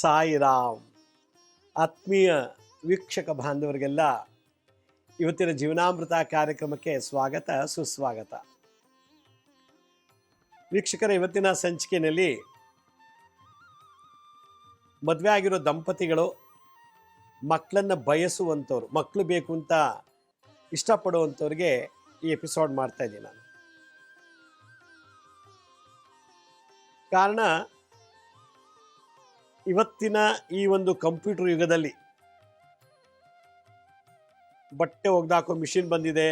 ಸಾಯಿರಾಮ್, ಆತ್ಮೀಯ ವೀಕ್ಷಕ ಬಾಂಧವರಿಗೆಲ್ಲ ಇವತ್ತಿನ ಜೀವನಾಮೃತ ಕಾರ್ಯಕ್ರಮಕ್ಕೆ ಸ್ವಾಗತ, ಸುಸ್ವಾಗತ. ವೀಕ್ಷಕರ, ಇವತ್ತಿನ ಸಂಚಿಕೆಯಲ್ಲಿ ಮದುವೆ ಆಗಿರೋ ದಂಪತಿಗಳು ಮಕ್ಕಳನ್ನು ಬಯಸುವಂಥವ್ರು ಮಕ್ಕಳು ಬೇಕು ಅಂತ ಇಷ್ಟಪಡುವಂಥವ್ರಿಗೆ ಈ ಎಪಿಸೋಡ್ ಮಾಡ್ತಾ ಇದ್ದೀನಿ ನಾನು. ಕಾರಣ ಇವತ್ತಿನ ಈ ಒಂದು ಕಂಪ್ಯೂಟರ್ ಯುಗದಲ್ಲಿ ಬಟ್ಟೆ ಒಗೆದಾಕೋ ಮಿಷಿನ್ ಬಂದಿದೆ,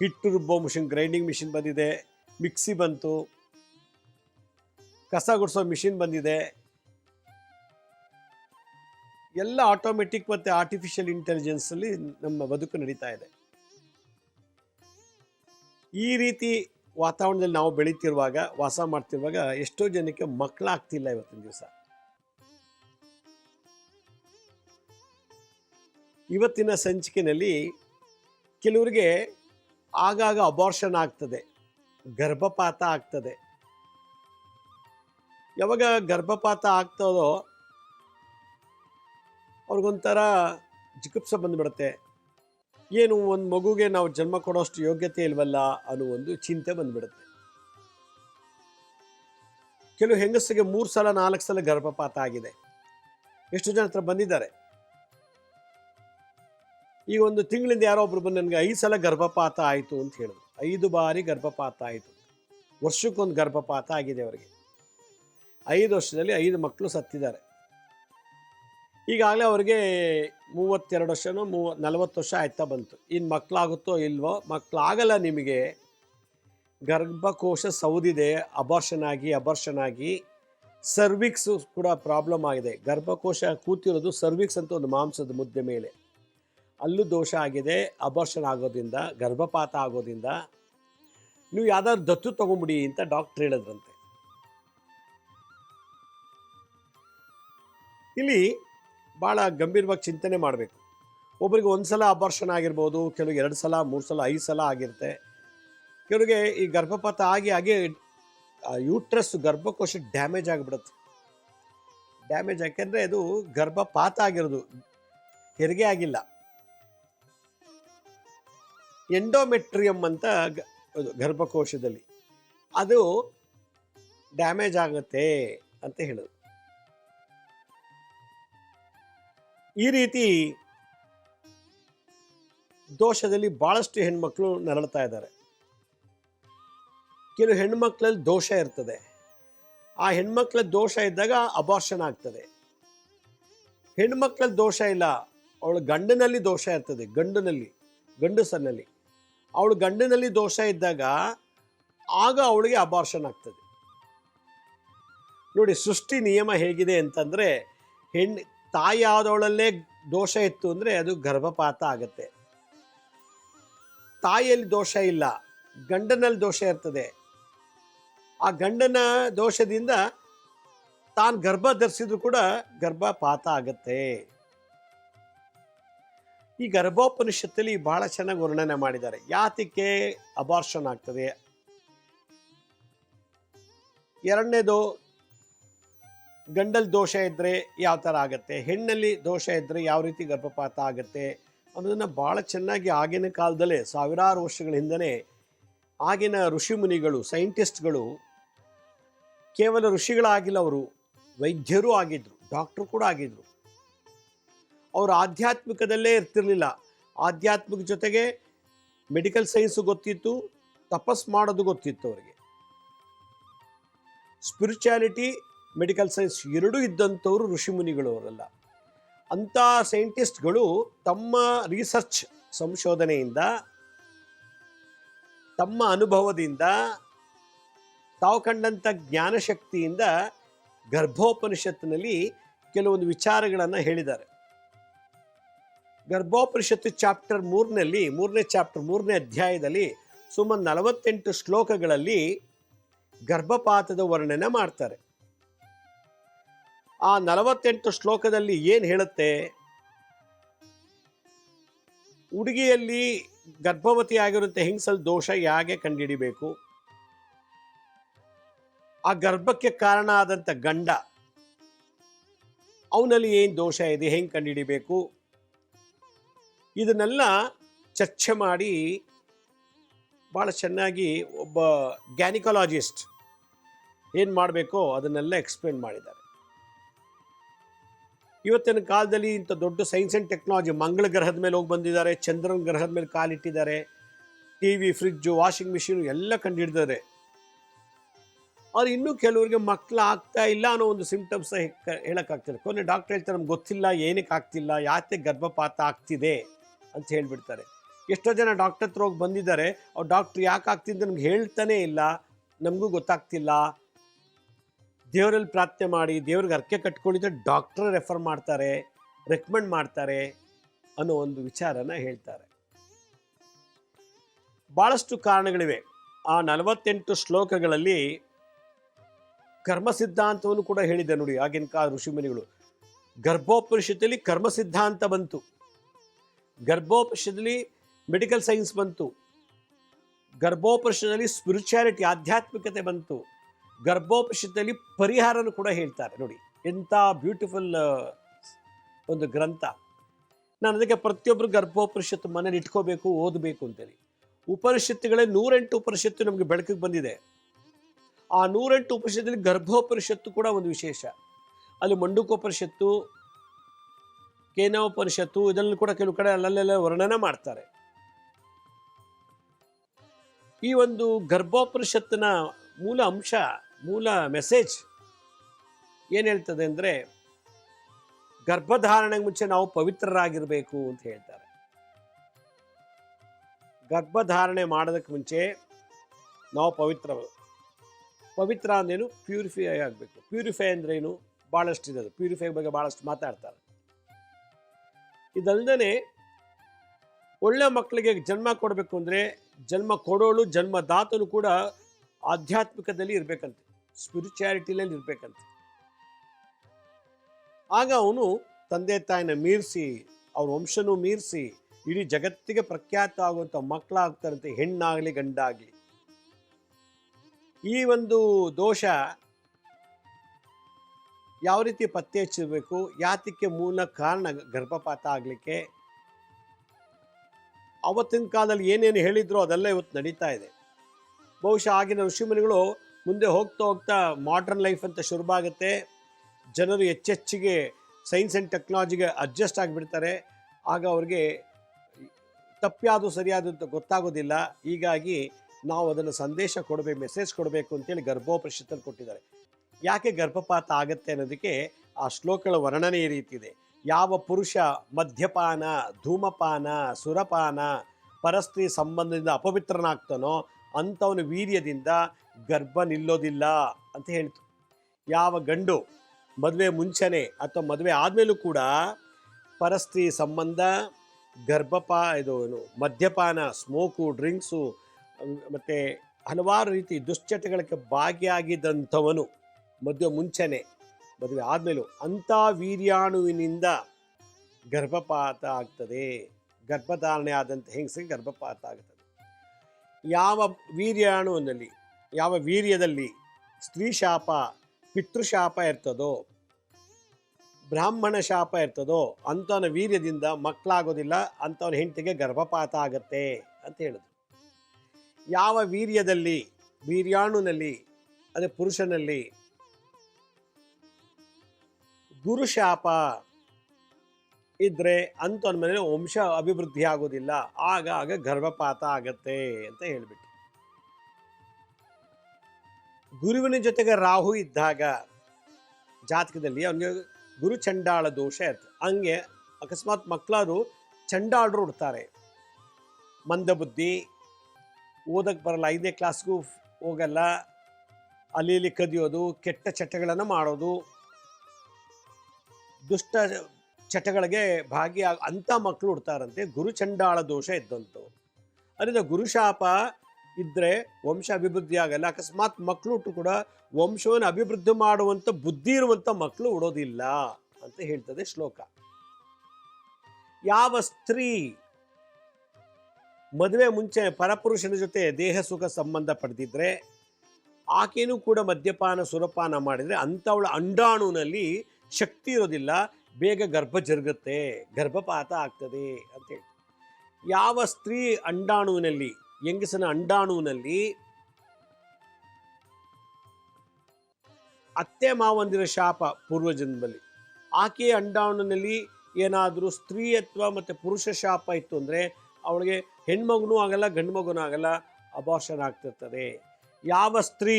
ಹಿಟ್ಟು ರುಬ್ಬೋ ಮಿಷಿನ್, ಗ್ರೈಂಡಿಂಗ್ ಮಿಷಿನ್ ಬಂದಿದೆ, ಮಿಕ್ಸಿ ಬಂತು, ಕಸ ಗುಡಿಸೋ ಮಿಷಿನ್ ಬಂದಿದೆ. ಎಲ್ಲ ಆಟೋಮೆಟಿಕ್ ಮತ್ತು ಆರ್ಟಿಫಿಷಿಯಲ್ ಇಂಟೆಲಿಜೆನ್ಸಲ್ಲಿ ನಮ್ಮ ಬದುಕು ನಡೀತಾ ಇದೆ. ಈ ರೀತಿ ವಾತಾವರಣದಲ್ಲಿ ನಾವು ಬೆಳೀತಿರುವಾಗ, ವಾಸ ಮಾಡ್ತಿರುವಾಗ ಎಷ್ಟೋ ಜನಕ್ಕೆ ಮಕ್ಕಳಾಗ್ತಿಲ್ಲ ಇವತ್ತಿನ ದಿವಸ. ಇವತ್ತಿನ ಸಂಚಿಕೆಯಲ್ಲಿ ಕೆಲವರಿಗೆ ಆಗಾಗ ಅಬಾರ್ಷನ್ ಆಗ್ತದೆ, ಗರ್ಭಪಾತ ಆಗ್ತದೆ. ಯಾವಾಗ ಗರ್ಭಪಾತ ಆಗ್ತದೋ ಅವ್ರಿಗೊಂಥರ ಜಿಗುಪ್ಸ ಬಂದ್ಬಿಡುತ್ತೆ. ಏನು ಒಂದು ಮಗುಗೆ ನಾವು ಜನ್ಮ ಕೊಡೋಷ್ಟು ಯೋಗ್ಯತೆ ಇಲ್ವಲ್ಲ ಅನ್ನೋ ಒಂದು ಚಿಂತೆ ಬಂದ್ಬಿಡುತ್ತೆ. ಕೆಲವು ಹೆಂಗಸಿಗೆ ಮೂರು ಸಲ, ನಾಲ್ಕು ಸಲ ಗರ್ಭಪಾತ ಆಗಿದೆ. ಎಷ್ಟು ಜನ ಹತ್ರ ಬಂದಿದ್ದಾರೆ? ಈಗ ಒಂದು ತಿಂಗಳಿಂದ ಯಾರೋ ಒಬ್ರು ಬಂದು ನನಗೆ ಐದು ಸಲ ಗರ್ಭಪಾತ ಆಯಿತು ಅಂತ ಹೇಳಿದ್ರು. ಐದು ಬಾರಿ ಗರ್ಭಪಾತ ಆಯಿತು. ವರ್ಷಕ್ಕೊಂದು ಗರ್ಭಪಾತ ಆಗಿದೆ ಅವರಿಗೆ. ಐದು ವರ್ಷದಲ್ಲಿ ಐದು ಮಕ್ಕಳು ಸತ್ತಿದ್ದಾರೆ. ಈಗಾಗಲೇ ಅವ್ರಿಗೆ ಮೂವತ್ತೆರಡು ವರ್ಷನೋ ಮೂವ, ನಲವತ್ತು ವರ್ಷ ಆಯ್ತಾ ಬಂತು. ಇನ್ನು ಮಕ್ಕಳಾಗುತ್ತೋ ಇಲ್ವೋ, ಮಕ್ಕಳಾಗಲ್ಲ ನಿಮಗೆ. ಗರ್ಭಕೋಶ ಸೌದಿದೆ ಅಬಾರ್ಷನ್ ಆಗಿ ಅಬಾರ್ಷನ್ ಆಗಿ. ಸರ್ವಿಕ್ಸು ಕೂಡ ಪ್ರಾಬ್ಲಮ್ ಆಗಿದೆ. ಗರ್ಭಕೋಶ ಕೂತಿರೋದು ಸರ್ವಿಕ್ಸ್ ಅಂತ ಒಂದು ಮಾಂಸದ ಮುದ್ದೆ ಮೇಲೆ. ಅಲ್ಲೂ ದೋಷ ಆಗಿದೆ ಅಬಾರ್ಷನ್ ಆಗೋದ್ರಿಂದ, ಗರ್ಭಪಾತ ಆಗೋದ್ರಿಂದ. ನೀವು ಯಾವ್ದಾದ್ರು ದತ್ತು ತಗೊಂಬಿಡಿ ಅಂತ ಡಾಕ್ಟ್ರ್ ಹೇಳಿದ್ರಂತೆ. ಇಲ್ಲಿ ಭಾಳ ಗಂಭೀರವಾಗಿ ಚಿಂತನೆ ಮಾಡಬೇಕು. ಒಬ್ಬರಿಗೆ ಒಂದು ಸಲ ಅಬಾರ್ಷನ್ ಆಗಿರ್ಬೋದು, ಕೆಲವ್ರಿಗೆ ಎರಡು ಸಲ, ಮೂರು ಸಲ, ಐದು ಸಲ ಆಗಿರುತ್ತೆ. ಕೆಲವರಿಗೆ ಈ ಗರ್ಭಪಾತ ಆಗಿ, ಹಾಗೆ ಯೂಟ್ರಸ್ ಗರ್ಭಕೋಶ ಡ್ಯಾಮೇಜ್ ಆಗಿಬಿಡುತ್ತೆ. ಡ್ಯಾಮೇಜ್ ಯಾಕೆಂದರೆ ಅದು ಗರ್ಭಪಾತ ಆಗಿರೋದು. ಹೆರಿಗೆ ಆಗಿಲ್ಲ. ಎಂಡೋಮೆಟ್ರಿಯಮ್ ಅಂತ ಗರ್ಭಕೋಶದಲ್ಲಿ. ಅದು ಡ್ಯಾಮೇಜ್ ಆಗುತ್ತೆ ಅಂತ ಹೇಳೋದು. ಈ ರೀತಿ ದೋಷದಲ್ಲಿ ಭಾಳಷ್ಟು ಹೆಣ್ಮಕ್ಳು ನರಳ್ತಾ ಇದ್ದಾರೆ. ಕೆಲವು ಹೆಣ್ಮಕ್ಳಲ್ಲಿ ದೋಷ ಇರ್ತದೆ. ಆ ಹೆಣ್ಮಕ್ಳ ದೋಷ ಇದ್ದಾಗ ಅಬಾರ್ಷನ್ ಆಗ್ತದೆ. ಹೆಣ್ಮಕ್ಳಲ್ಲಿ ದೋಷ ಇಲ್ಲ, ಅವಳು ಗಂಡನಲ್ಲಿ ದೋಷ ಇರ್ತದೆ, ಗಂಡನಲ್ಲಿ ಗಂಡಸನಲ್ಲಿ ಅವಳು ಗಂಡನಲ್ಲಿ ದೋಷ ಇದ್ದಾಗ ಆಗ ಅವಳಿಗೆ ಅಬಾರ್ಷನ್ ಆಗ್ತದೆ. ನೋಡಿ, ಸೃಷ್ಟಿ ನಿಯಮ ಹೇಗಿದೆ ಅಂತಂದರೆ ಹೆಣ್ಣು ತಾಯಿಯಾದವಳಲ್ಲೇ ದೋಷ ಇತ್ತು ಅಂದರೆ ಅದು ಗರ್ಭಪಾತ ಆಗತ್ತೆ. ತಾಯಿಯಲ್ಲಿ ದೋಷ ಇಲ್ಲ, ಗಂಡನಲ್ಲಿ ದೋಷ ಇರ್ತದೆ. ಆ ಗಂಡನ ದೋಷದಿಂದ ತಾನು ಗರ್ಭ ಧರಿಸಿದ್ರು ಕೂಡ ಗರ್ಭಪಾತ ಆಗತ್ತೆ. ಈ ಗರ್ಭೋಪನಿಷತ್ತಲ್ಲಿ ಬಹಳ ಚೆನ್ನಾಗಿ ವರ್ಣನೆ ಮಾಡಿದ್ದಾರೆ. ಯಾತಕ್ಕೆ ಅಬಾರ್ಷನ್ ಆಗ್ತದೆ. ಎರಡನೇದು ಗಂಡಲ್ಲಿ ದೋಷ ಇದ್ದರೆ ಯಾವ ಥರ ಆಗುತ್ತೆ? ಹೆಣ್ಣಲ್ಲಿ ದೋಷ ಇದ್ದರೆ ಯಾವ ರೀತಿ ಗರ್ಭಪಾತ ಆಗುತ್ತೆ? ಅನ್ನೋದನ್ನು ಭಾಳ ಚೆನ್ನಾಗಿ ಆಗಿನ ಕಾಲದಲ್ಲೇ ಸಾವಿರಾರು ವರ್ಷಗಳ ಹಿಂದನೇ ಆಗಿನ ಋಷಿಮುನಿಗಳು ಸೈಂಟಿಸ್ಟ್ಗಳು, ಕೇವಲ ಋಷಿಗಳಾಗಿಲ್ಲ ಅವರು, ವೈದ್ಯರೂ ಆಗಿದ್ರು, ಡಾಕ್ಟ್ರು ಕೂಡ ಆಗಿದ್ರು. ಅವರು ಆಧ್ಯಾತ್ಮಿಕದಲ್ಲೇ ಇರ್ತಿರಲಿಲ್ಲ. ಆಧ್ಯಾತ್ಮಿಕ ಜೊತೆಗೆ ಮೆಡಿಕಲ್ ಸೈನ್ಸು ಗೊತ್ತಿತ್ತು, ತಪಸ್ ಮಾಡೋದು ಗೊತ್ತಿತ್ತು ಅವರಿಗೆ. ಸ್ಪಿರಿಚುಯಾಲಿಟಿ ಮೆಡಿಕಲ್ ಸೈನ್ಸ್ ಎರಡೂ ಇದ್ದಂಥವ್ರು ಋಷಿಮುನಿಗಳು ಅವರೆಲ್ಲ. ಅಂಥ ಸೈಂಟಿಸ್ಟ್ಗಳು ತಮ್ಮ ರಿಸರ್ಚ್ ಸಂಶೋಧನೆಯಿಂದ, ತಮ್ಮ ಅನುಭವದಿಂದ, ತಾವು ಕಂಡಂಥ ಜ್ಞಾನಶಕ್ತಿಯಿಂದ ಗರ್ಭೋಪನಿಷತ್ತಿನಲ್ಲಿ ಕೆಲವೊಂದು ವಿಚಾರಗಳನ್ನು ಹೇಳಿದ್ದಾರೆ. ಗರ್ಭೋಪನಿಷತ್ತು ಚಾಪ್ಟರ್ ಮೂರನಲ್ಲಿ, ಮೂರನೇ ಚಾಪ್ಟರ್ ಮೂರನೇ ಅಧ್ಯಾಯದಲ್ಲಿ ಸುಮಾರು ನಲವತ್ತೆಂಟು ಶ್ಲೋಕಗಳಲ್ಲಿ ಗರ್ಭಪಾತದ ವರ್ಣನೆ ಮಾಡ್ತಾರೆ. ಆ ನಲವತ್ತೆಂಟು ಶ್ಲೋಕದಲ್ಲಿ ಏನು ಹೇಳುತ್ತೆ? ಹುಡುಗಿಯಲ್ಲಿ ಗರ್ಭವತಿ ಆಗಿರುವಂಥ ಹೆಂಗಸಲ್ ದೋಷ ಹೇಗೆ ಕಂಡುಹಿಡಿಬೇಕು? ಆ ಗರ್ಭಕ್ಕೆ ಕಾರಣ ಆದಂಥ ಗಂಡ, ಅವನಲ್ಲಿ ಏನು ದೋಷ ಇದೆ, ಹೆಂಗೆ ಕಂಡುಹಿಡಿಬೇಕು? ಇದನ್ನೆಲ್ಲ ಚರ್ಚೆ ಮಾಡಿ ಭಾಳ ಚೆನ್ನಾಗಿ ಒಬ್ಬ ಗ್ಯಾನಿಕಾಲಜಿಸ್ಟ್ ಏನು ಮಾಡಬೇಕೋ ಅದನ್ನೆಲ್ಲ ಎಕ್ಸ್ಪ್ಲೇನ್ ಮಾಡಿದ್ದಾರೆ. ಇವತ್ತಿನ ಕಾಲದಲ್ಲಿ ಇಂಥ ದೊಡ್ಡ ಸೈನ್ಸ್ ಆ್ಯಂಡ್ ಟೆಕ್ನಾಲಜಿ ಮಂಗಳ ಗ್ರಹದ ಮೇಲೆ ಹೋಗಿ ಬಂದಿದ್ದಾರೆ, ಚಂದ್ರನ ಗ್ರಹದ ಮೇಲೆ ಕಾಲಿಟ್ಟಿದ್ದಾರೆ T V fridge washing machine ಎಲ್ಲ ಕಂಡುಹಿಡಿದಾರೆ ಆದರೆ ಇನ್ನೂ ಕೆಲವರಿಗೆ ಮಕ್ಕಳು ಆಗ್ತಾ ಇಲ್ಲ ಅನ್ನೋ ಒಂದು ಸಿಂಪ್ಟಮ್ಸ್ ಹೇಳೋಕ್ಕಾಗ್ತಿಲ್ಲ ಕೊನೆ ಡಾಕ್ಟರ್ ಹೇಳ್ತಾರೆ, ನಮ್ಗೆ ಗೊತ್ತಿಲ್ಲ, ಏನಕ್ಕೆ ಆಗ್ತಿಲ್ಲ, ಯಾಕೆ ಗರ್ಭಪಾತ ಆಗ್ತಿದೆ? ಅಂತ ಹೇಳಿಬಿಡ್ತಾರೆ. ಎಷ್ಟೋ ಜನ ಡಾಕ್ಟರ್ ಹತ್ರ ಹೋಗಿ ಬಂದಿದ್ದಾರೆ, ಅವ್ರು ಡಾಕ್ಟ್ರ್ ಯಾಕೆ ಆಗ್ತಿದ್ದ ನಮ್ಗೆ ಹೇಳ್ತಾನೆ ಇಲ್ಲ, ನಮಗೂ ಗೊತ್ತಾಗ್ತಿಲ್ಲ. ದೇವರಲ್ಲಿ ಪ್ರಾರ್ಥನೆ ಮಾಡಿ, ದೇವ್ರಿಗೆ ಅರ್ಕೆ ಕಟ್ಕೊಂಡಿದ್ರೆ ಡಾಕ್ಟ್ರ್ ರೆಫರ್ ಮಾಡ್ತಾರೆ ರೆಕಮೆಂಡ್ ಮಾಡ್ತಾರೆ ಅನ್ನೋ ಒಂದು ವಿಚಾರನ ಹೇಳ್ತಾರೆ. ಭಾಳಷ್ಟು ಕಾರಣಗಳಿವೆ. ಆ ನಲವತ್ತೆಂಟು ಶ್ಲೋಕಗಳಲ್ಲಿ ಕರ್ಮ ಸಿದ್ಧಾಂತವನ್ನು ಕೂಡ ಹೇಳಿದೆ ನೋಡಿ, ಆಗಿನ ಕಾಲ ಋಷಿಮುನಿಗಳು. ಗರ್ಭೋಪನಿಷತ್ತಲ್ಲಿ ಕರ್ಮ ಸಿದ್ಧಾಂತ ಬಂತು. ಗರ್ಭೋಪನಿಷತ್ತಲ್ಲಿ ಮೆಡಿಕಲ್ ಸೈನ್ಸ್ ಬಂತು. ಗರ್ಭೋಪಶದಲ್ಲಿ ಸ್ಪಿರಿಚುಯಾಲಿಟಿ, ಆಧ್ಯಾತ್ಮಿಕತೆ ಬಂತು. ಗರ್ಭೋಪಶದಲ್ಲಿ ಪರಿಹಾರನು ಕೂಡ ಹೇಳ್ತಾರೆ. ನೋಡಿ, ಎಂಥ ಬ್ಯೂಟಿಫುಲ್ ಒಂದು ಗ್ರಂಥ. ನಾನು ಅದಕ್ಕೆ ಪ್ರತಿಯೊಬ್ಬರು ಗರ್ಭೋಪನಿಷತ್ತು ಮನೇಲಿ ಇಟ್ಕೋಬೇಕು, ಓದಬೇಕು ಅಂತೇಳಿ. ಉಪನಿಷತ್ತುಗಳೇ ನೂರೆಂಟು ಉಪನಿಷತ್ತು ನಮಗೆ ಬೆಳಕಿಗೆ ಬಂದಿದೆ. ಆ ನೂರೆಂಟು ಉಪನಿಷತ್ತಲ್ಲಿ ಗರ್ಭೋಪನಿಷತ್ತು ಕೂಡ ಒಂದು ವಿಶೇಷ. ಅಲ್ಲಿ ಮಂಡುಕೋಪನಿಷತ್ತು ಕೇನೋಪನಿಷತ್ತು ಇದನ್ನು ಕೂಡ ಕೆಲವು ಕಡೆ ಅಲ್ಲಲ್ಲೆಲ್ಲ ವರ್ಣನೆ ಮಾಡ್ತಾರೆ. ಈ ಒಂದು ಗರ್ಭೋಪನಿಷತ್ತಿನ ಮೂಲ ಅಂಶ, ಮೂಲ ಮೆಸೇಜ್ ಏನು ಹೇಳ್ತದೆ ಅಂದರೆ, ಗರ್ಭಧಾರಣೆಗೆ ಮುಂಚೆ ನಾವು ಪವಿತ್ರರಾಗಿರಬೇಕು ಅಂತ ಹೇಳ್ತಾರೆ. ಗರ್ಭಧಾರಣೆ ಮಾಡೋದಕ್ಕೆ ಮುಂಚೆ ನಾವು ಪವಿತ್ರ ಪವಿತ್ರ ಅಂದೇನು ಪ್ಯೂರಿಫೈ ಆಗಬೇಕು. ಪ್ಯೂರಿಫೈ ಅಂದ್ರೇನು ಭಾಳಷ್ಟು ಇದೆ ಪ್ಯೂರಿಫೈ ಬಗ್ಗೆ ಭಾಳಷ್ಟು ಮಾತಾಡ್ತಾರೆ. ಇದಲ್ದೇ ಒಳ್ಳೆ ಮಕ್ಕಳಿಗೆ ಜನ್ಮ ಕೊಡಬೇಕು ಅಂದರೆ ಜನ್ಮ ಕೊಡೋಳು ಜನ್ಮದಾತನು ಕೂಡ ಆಧ್ಯಾತ್ಮಿಕದಲ್ಲಿ ಇರಬೇಕಂತೆ ಸ್ಪಿರಿಚುಯಾಲಿಟಿನಲ್ಲಿ ಇರಬೇಕಂತೆ. ಆಗ ಅವನು ತಂದೆ ತಾಯಿನ ಮೀರಿಸಿ, ಅವ್ರ ವಂಶನೂ ಮೀರಿಸಿ, ಇಡೀ ಜಗತ್ತಿಗೆ ಪ್ರಖ್ಯಾತ ಆಗುವಂಥ ಮಕ್ಕಳಾಗ್ತಾರಂತೆ, ಹೆಣ್ಣಾಗಲಿ ಗಂಡಾಗಲಿ. ಈ ಒಂದು ದೋಷ ಯಾವ ರೀತಿ ಪತ್ತೆ ಹಚ್ಚಬೇಕು ಯಾತಕ್ಕೆ ಮೂಲ ಕಾರಣ ಗರ್ಭಪಾತ ಆಗಲಿಕ್ಕೆ? ಅವತ್ತಿನ ಕಾಲದಲ್ಲಿ ಏನೇನು ಹೇಳಿದ್ರು ಅದೆಲ್ಲ ಇವತ್ತು ನಡೀತಾ ಇದೆ. ಬಹುಶಃ ಆಗಿನ ಋಷಿಮುನಿಗಳು ಮುಂದೆ ಹೋಗ್ತಾ ಹೋಗ್ತಾ ಮಾಡ್ರನ್ ಲೈಫ್ ಅಂತ ಶುರುವಾಗುತ್ತೆ ಜನರು ಹೆಚ್ಚೆಚ್ಚಿಗೆ ಸೈನ್ಸ್ ಆ್ಯಂಡ್ ಟೆಕ್ನಾಲಜಿಗೆ ಅಡ್ಜಸ್ಟ್ ಆಗಿಬಿಡ್ತಾರೆ. ಆಗ ಅವ್ರಿಗೆ ತಪ್ಪ್ಯಾದು ಸರಿಯಾದ ಅಂತ ಗೊತ್ತಾಗೋದಿಲ್ಲ. ಹೀಗಾಗಿ ನಾವು ಅದನ್ನು ಸಂದೇಶ ಕೊಡಬೇಕು ಮೆಸೇಜ್ ಕೊಡಬೇಕು ಅಂತೇಳಿ ಗರ್ಭೋಪರಿಷತ್ತಲ್ಲಿ ಕೊಟ್ಟಿದ್ದಾರೆ. ಯಾಕೆ ಗರ್ಭಪಾತ ಆಗುತ್ತೆ ಅನ್ನೋದಕ್ಕೆ ಆ ಶ್ಲೋಕಗಳ ವರ್ಣನೆ ಈ ರೀತಿ ಇದೆ. ಯಾವ ಪುರುಷ ಮದ್ಯಪಾನ, ಧೂಮಪಾನ, ಸುರಪಾನ, ಪರಸ್ತ್ರೀ ಸಂಬಂಧದಿಂದ ಅಪವಿತ್ರನಾಗ್ತಾನೋ ಅಂಥವನ ವೀರ್ಯದಿಂದ ಗರ್ಭ ನಿಲ್ಲೋದಿಲ್ಲ ಅಂತ ಹೇಳ್ತು. ಯಾವ ಗಂಡು ಮದುವೆ ಮುಂಚೆನೆ ಅಥವಾ ಮದುವೆ ಆದಮೇಲೂ ಕೂಡ ಪರಸ್ತ್ರೀ ಸಂಬಂಧ, ಗರ್ಭಪಾ ಇದು ಏನು ಮದ್ಯಪಾನ, ಸ್ಮೋಕು, ಡ್ರಿಂಕ್ಸು ಮತ್ತು ಹಲವಾರು ರೀತಿ ದುಶ್ಚಟಗಳಿಗೆ ಭಾಗಿಯಾಗಿದ್ದಂಥವನು ಮದುವೆ ಮುಂಚೆನೆ, ಮದುವೆ ಆದಮೇಲೂ ಅಂಥ ವೀರ್ಯಾಣುವಿನಿಂದ ಗರ್ಭಪಾತ ಆಗ್ತದೆ. ಗರ್ಭಧಾರಣೆ ಆದಂಥ ಹೆಂಗಸಿಗೆ ಗರ್ಭಪಾತ ಆಗ್ತದೆ. ಯಾವ ವೀರ್ಯಾಣುವಿನಲ್ಲಿ, ಯಾವ ವೀರ್ಯದಲ್ಲಿ ಸ್ತ್ರೀ ಶಾಪ ಪಿತೃಶಾಪ ಇರ್ತದೋ, ಬ್ರಾಹ್ಮಣ ಶಾಪ ಇರ್ತದೋ, ಅಂಥವನ ವೀರ್ಯದಿಂದ ಮಕ್ಕಳಾಗೋದಿಲ್ಲ, ಅಂಥವನ ಹೆಂಡತಿಗೆ ಗರ್ಭಪಾತ ಆಗತ್ತೆ ಅಂತ ಹೇಳಿದ್ರು. ಯಾವ ವೀರ್ಯದಲ್ಲಿ, ವೀರ್ಯಾಣುನಲ್ಲಿ ಅಂದರೆ ಪುರುಷನಲ್ಲಿ ಗುರುಶಾಪ ಇದ್ರೆ ಅಂತ ಅಂದಮೇಲೆ ವಂಶ ಅಭಿವೃದ್ಧಿ ಆಗೋದಿಲ್ಲ. ಆಗ ಆಗ ಗರ್ಭಪಾತ ಆಗತ್ತೆ ಅಂತ ಹೇಳ್ಬಿಟ್ಟು ಗುರುವಿನ ಜೊತೆಗೆ ರಾಹು ಇದ್ದಾಗ ಜಾತಕದಲ್ಲಿ ಅವನಿಗೆ ಗುರು ಚಂಡಾಳ ದೋಷ ಇರ್ತದೆ ಹಂಗೆ ಅಕಸ್ಮಾತ್ ಮಕ್ಕಳಾದ್ರು ಚಂಡಾಳರು ಹುಡ್ತಾರೆ. ಮಂದಬುದ್ಧಿ ಓದಕ್ಕೆ ಬರಲ್ಲ, ಐದನೇ ಕ್ಲಾಸ್ಗೂ ಹೋಗಲ್ಲ, ಅಲ್ಲಿ, ಇಲ್ಲಿ ಕದಿಯೋದು, ಕೆಟ್ಟ ಚಟಗಳನ್ನು ಮಾಡೋದು ದುಷ್ಟ ಚಟಗಳಿಗೆ ಭಾಗಿಯಾಗ ಅಂಥ ಮಕ್ಕಳು ಹುಡ್ತಾರಂತೆ. ಗುರುಚಂಡಾಳ ದೋಷ ಇದ್ದಂತು ಅದರಿಂದ ಗುರುಶಾಪ ಇದ್ದರೆ ವಂಶ ಅಭಿವೃದ್ಧಿ ಆಗಲ್ಲ. ಅಕಸ್ಮಾತ್ ಮಕ್ಕಳು ಹುಟ್ಟು ಕೂಡ ವಂಶವನ್ನು ಅಭಿವೃದ್ಧಿ ಮಾಡುವಂಥ ಬುದ್ಧಿ ಇರುವಂಥ ಮಕ್ಕಳು ಉಡೋದಿಲ್ಲ ಅಂತ ಹೇಳ್ತದೆ ಶ್ಲೋಕ. ಯಾವ ಸ್ತ್ರೀ ಮದುವೆ ಮುಂಚೆ ಪರಪುರುಷನ ಜೊತೆ ದೇಹ ಸುಖ ಸಂಬಂಧ ಪಡೆದಿದ್ರೆ ಆಕೆಯೂ ಕೂಡ ಮದ್ಯಪಾನ, ಸುರಪಾನ ಮಾಡಿದರೆ ಅಂಥವಳ ಅಂಡಾಣುನಲ್ಲಿ ಶಕ್ತಿ ಇರೋದಿಲ್ಲ. ಬೇಗ ಗರ್ಭ ಜರುಗುತ್ತೆ. ಗರ್ಭಪಾತ ಆಗ್ತದೆ ಅಂತೇಳಿ ಯಾವ ಸ್ತ್ರೀ ಅಂಡಾಣುವಿನಲ್ಲಿ, ಹೆಂಗಸನ ಅಂಡಾಣುವಿನಲ್ಲಿ ಅತ್ತೆ ಮಾವಂದಿರ ಶಾಪ ಪೂರ್ವಜನ್ಮದಲ್ಲಿ, ಆಕೆಯ ಅಂಡಾಣುವಿನಲ್ಲಿ ಏನಾದರೂ ಸ್ತ್ರೀಯತ್ವ ಮತ್ತು ಪುರುಷ ಶಾಪ ಇತ್ತು ಅಂದರೆ ಅವಳಿಗೆ ಹೆಣ್ಮಗನೂ ಆಗಲ್ಲ ಗಂಡು ಮಗುನೂ ಆಗಲ್ಲ ಅಬಾರ್ಷನ್ ಆಗ್ತಿರ್ತದೆ. ಯಾವ ಸ್ತ್ರೀ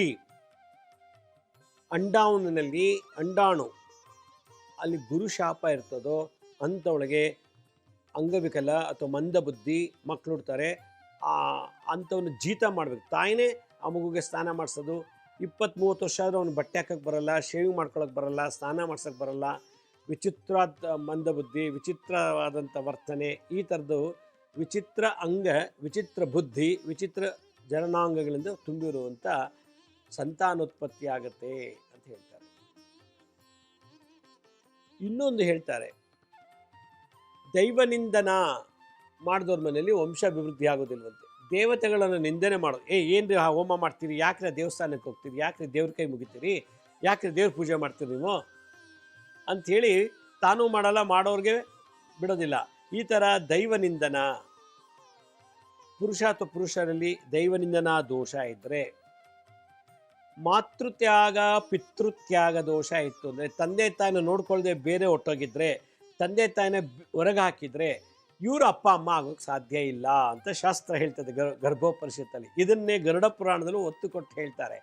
ಅಂಡಾಣುವಿನಲ್ಲಿ, ಅಂಡಾಣು ಅಲ್ಲಿ ಗುರು ಶಾಪ ಇರ್ತದೋ ಅಂಥವಳಿಗೆ ಅಂಗವಿಕಲ ಅಥವಾ ಮಂದ ಬುದ್ಧಿ ಮಕ್ಕಳು ಹುಡ್ತಾರೆ. ಆ ಅಂಥವನ್ನ ಜೀತ ಮಾಡಬೇಕು. ತಾಯಿನೇ ಆ ಮಗುಗೆ ಸ್ನಾನ ಮಾಡಿಸೋದು. ಇಪ್ಪತ್ತು ಮೂವತ್ತು ವರ್ಷ ಆದರೂ ಅವ್ನು ಬಟ್ಟೆ ಹಾಕಕ್ಕೆ ಬರಲ್ಲ, ಶೇವಿಂಗ್ ಮಾಡ್ಕೊಳಕ್ಕೆ ಬರಲ್ಲ, ಸ್ನಾನ ಮಾಡ್ಸೋಕ್ಕೆ ಬರಲ್ಲ. ವಿಚಿತ್ರ ಮಂದ ಬುದ್ಧಿ, ವಿಚಿತ್ರವಾದಂಥ ವರ್ತನೆ ಈ ಥರದ್ದು ವಿಚಿತ್ರ ಅಂಗ, ವಿಚಿತ್ರ ಬುದ್ಧಿ, ವಿಚಿತ್ರ ಜನನಾಂಗಗಳಿಂದ ತುಂಬಿರುವಂಥ ಸಂತಾನೋತ್ಪತ್ತಿ ಆಗತ್ತೆ. ಇನ್ನೊಂದು ಹೇಳ್ತಾರೆ, ದೈವನಿಂದನ? ಮಾಡಿದವ್ರ ಮನೆಯಲ್ಲಿ ವಂಶಾಭಿವೃದ್ಧಿ ಆಗೋದಿಲ್ವಂತೆ. ದೇವತೆಗಳನ್ನು ನಿಂದನೆ ಮಾಡೋದು. ಏ ಏನು ಹೋಮ ಮಾಡ್ತೀರಿ? ಯಾಕ್ರೆ ದೇವಸ್ಥಾನಕ್ಕೆ ಹೋಗ್ತೀರಿ? ಯಾಕ್ರೆ ದೇವ್ರ ಕೈ ಮುಗಿತೀರಿ? ಯಾಕ್ರೆ ದೇವ್ರ ಪೂಜೆ ಮಾಡ್ತೀರಿ ನೀವು? ಅಂಥೇಳಿ ತಾನೂ ಮಾಡಲ್ಲ, ಮಾಡೋರಿಗೆ ಬಿಡೋದಿಲ್ಲ. ಈ ಥರ ದೈವನಿಂದನ? ಪುರುಷ ಅಥವಾ ಪುರುಷರಲ್ಲಿ ದೈವನಿಂದನ ದೋಷ ಇದ್ದರೆ ಮಾತೃತ್ಯಾಗ, ಪಿತೃತ್ಯಾಗ ದೋಷ ಇತ್ತು ಅಂದರೆ ತಂದೆ ತಾಯಿನ ನೋಡ್ಕೊಳ್ಳದೆ ಬೇರೆ ಹೊಟ್ಟೋಗಿದ್ರೆ ತಂದೆ ತಾಯಿನ ಹೊರಗೆ ಹಾಕಿದರೆ ಇವರು ಅಪ್ಪ, ಅಮ್ಮ ಆಗೋಕ್ಕೆ ಸಾಧ್ಯ ಇಲ್ಲ ಅಂತ ಶಾಸ್ತ್ರ ಹೇಳ್ತದೆ ಗರ್, ಗರ್ಭೋಪನಿಷತ್ತಲ್ಲಿ. ಇದನ್ನೇ ಗರುಡ ಪುರಾಣದಲ್ಲೂ ಒತ್ತು ಕೊಟ್ಟು ಹೇಳ್ತಾರೆ.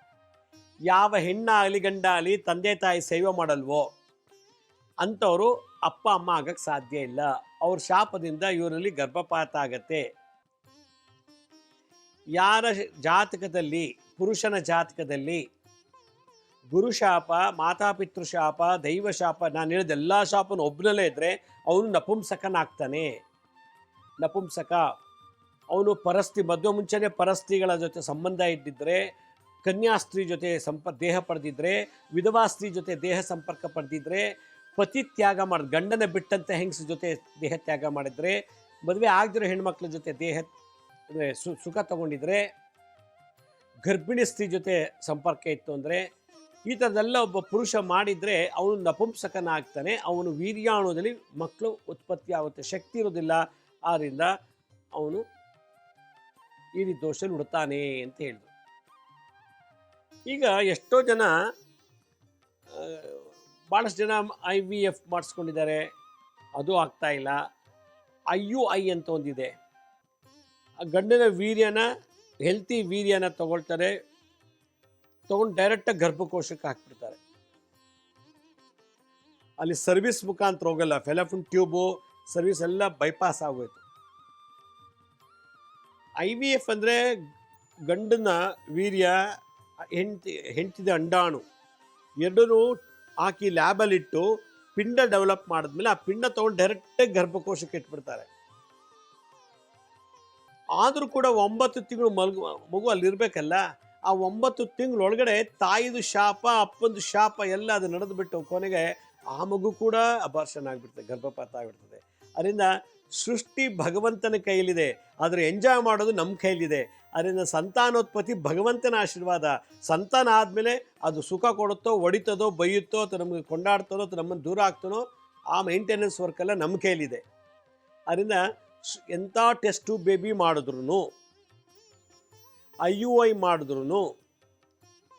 ಯಾವ ಹೆಣ್ಣಾಗಲಿ ಗಂಡ ಆಗಲಿ ತಂದೆ ತಾಯಿ ಸೇವೆ ಮಾಡಲ್ವೋ ಅಂಥವರು ಅಪ್ಪ, ಅಮ್ಮ ಆಗಕ್ಕೆ ಸಾಧ್ಯ ಇಲ್ಲ. ಅವ್ರ ಶಾಪದಿಂದ ಇವರಲ್ಲಿ ಗರ್ಭಪಾತ ಆಗತ್ತೆ. ಯಾರ ಜಾತಕದಲ್ಲಿ ಪುರುಷನ ಜಾತಕದಲ್ಲಿ ಗುರುಶಾಪ ಮಾತಾಪಿತೃಶಾಪ ದೈವಶಾಪ ದೈವ ಶಾಪ, ನಾನು ಹೇಳಿದ ಎಲ್ಲ ಶಾಪನ ಒಬ್ಬನಲ್ಲೇ ಇದ್ದರೆ ಅವನು ನಪುಂಸಕನಾಗ್ತಾನೆ. ನಪುಂಸಕ, ಅವನು ಪರಸ್ತಿ, ಮದುವೆ ಮುಂಚೆನೇ ಪರಸ್ತಿಗಳ ಜೊತೆ ಸಂಬಂಧ ಇದ್ದಿದ್ದರೆ ಕನ್ಯಾಸ್ತ್ರೀ ಜೊತೆ ಸಂಪ, ದೇಹ ಪಡೆದಿದ್ರೆ, ವಿಧವಾ ಸ್ತ್ರೀ ಜೊತೆ ದೇಹ ಸಂಪರ್ಕ ಪಡೆದಿದ್ರೆ, ಪತಿ ತ್ಯಾಗ ಮಾಡಿದ ಗಂಡನ ಬಿಟ್ಟಂತೆ ಹೆಂಗಸ ಜೊತೆ ದೇಹ ತ್ಯಾಗ ಮಾಡಿದರೆ, ಮದುವೆ ಆಗದಿರೋ ಹೆಣ್ಮಕ್ಳ ಜೊತೆ ದೇಹ ಸುಖ ತಗೊಂಡಿದ್ರೆ ಗರ್ಭಿಣಿ ಸ್ತ್ರೀ ಜೊತೆ ಸಂಪರ್ಕ ಇತ್ತು ಅಂದರೆ ಈ ಥರದೆಲ್ಲ ಒಬ್ಬ ಪುರುಷ ಮಾಡಿದರೆ ಅವನು ನಪುಂಸಕನಾಗ್ತಾನೆ, ಅವನು ವೀರ್ಯಾಣುದಲ್ಲಿ ಮಕ್ಕಳು ಉತ್ಪತ್ತಿ ಆಗುತ್ತೆ, ಶಕ್ತಿ ಇರೋದಿಲ್ಲ ಆದ್ದರಿಂದ ಅವನು ಈ ರೀತಿ ದೋಷದಲ್ಲಿ ಉಡ್ತಾನೆ ಅಂತ ಹೇಳಿದ್ರು ಈಗ ಎಷ್ಟೋ ಜನ ಭಾಳಷ್ಟು ಜನ ಐ ವಿ ಎಫ್ ಮಾಡಿಸ್ಕೊಂಡಿದ್ದಾರೆ. ಅದು ಆಗ್ತಾ ಇಲ್ಲ. ಐ ಯು ಐ ಅಂತ ಒಂದಿದೆ. ಆ ಗಂಡನ ವೀರ್ಯನ ಹೆಲ್ತಿ ವೀರ್ಯನ ತಗೊಳ್ತಾರೆ, ತಗೊಂಡು ಡೈರೆಕ್ಟಾಗಿ ಗರ್ಭಕೋಶಕ್ಕೆ ಹಾಕ್ಬಿಡ್ತಾರೆ. ಅಲ್ಲಿ ಸರ್ವಿಸ್ ಮುಖಾಂತರ ಹೋಗಲ್ಲ, ಫೆಲಫಿನ್ ಟ್ಯೂಬು, ಸರ್ವಿಸ್ ಎಲ್ಲ ಬೈಪಾಸ್ ಆಗೋಯ್ತು. ಐ ವಿ ಎಫ್ ಅಂದರೆ ಗಂಡನ ವೀರ್ಯ, ಹೆಂಡತಿ, ಹೆಂಡತಿದ ಅಂಡಾಣು. ಎರಡೂ ಹಾಕಿ ಲ್ಯಾಬಲ್ಲಿಟ್ಟು ಪಿಂಡ ಡೆವಲಪ್ ಮಾಡಿದ್ಮೇಲೆ ಆ ಪಿಂಡ ತೊಗೊಂಡು ಡೈರೆಕ್ಟಾಗಿ ಗರ್ಭಕೋಶಕ್ಕೆ ಇಟ್ಬಿಡ್ತಾರೆ. ಆದರೂ ಕೂಡ ಒಂಬತ್ತು ತಿಂಗಳು ಮಲ್ಗು, ಮಗು ಅಲ್ಲಿರಬೇಕಲ್ಲ, ಆ ಒಂಬತ್ತು ತಿಂಗಳೊಳಗಡೆ ತಾಯಿದು ಶಾಪ, ಅಪ್ಪಂದು ಶಾಪ ಎಲ್ಲ ಅದು ನಡೆದು ಬಿಟ್ಟು ಕೊನೆಗೆ ಆ ಮಗು ಕೂಡ ಅಬಾರ್ಷನ್ ಆಗಿಬಿಡ್ತದೆ, ಗರ್ಭಪಾತ ಆಗಿಬಿಡ್ತದೆ. ಅದರಿಂದ ಸೃಷ್ಟಿ ಭಗವಂತನ ಕೈಲಿದೆ ಆದರೆ ಎಂಜಾಯ್ ಮಾಡೋದು ನಮ್ಮ ಕೈಲಿದೆ ಅದರಿಂದ ಸಂತಾನೋತ್ಪತ್ತಿ ಭಗವಂತನ ಆಶೀರ್ವಾದ. ಸಂತಾನ ಆದಮೇಲೆ ಅದು ಸುಖ ಕೊಡುತ್ತೋ, ಒಡಿತದೋ, ಬೈಯುತ್ತೋ, ಅಥವಾ ನಮಗೆ ಕೊಂಡಾಡ್ತದೋ, ಅಥವಾ ನಮ್ಮನ್ನು ದೂರ ಆಗ್ತಾನೋ ಆ ಮೇಂಟೆನೆನ್ಸ್ ವರ್ಕೆಲ್ಲ ನಮ್ಮ ಕೈಲಿದೆ ಅದರಿಂದ ಎಂಥ ಟೆಸ್ಟು ಬೇಬಿ ಮಾಡಿದ್ರು ಐ ಯು ಐ ಮಾಡಿದ್ರು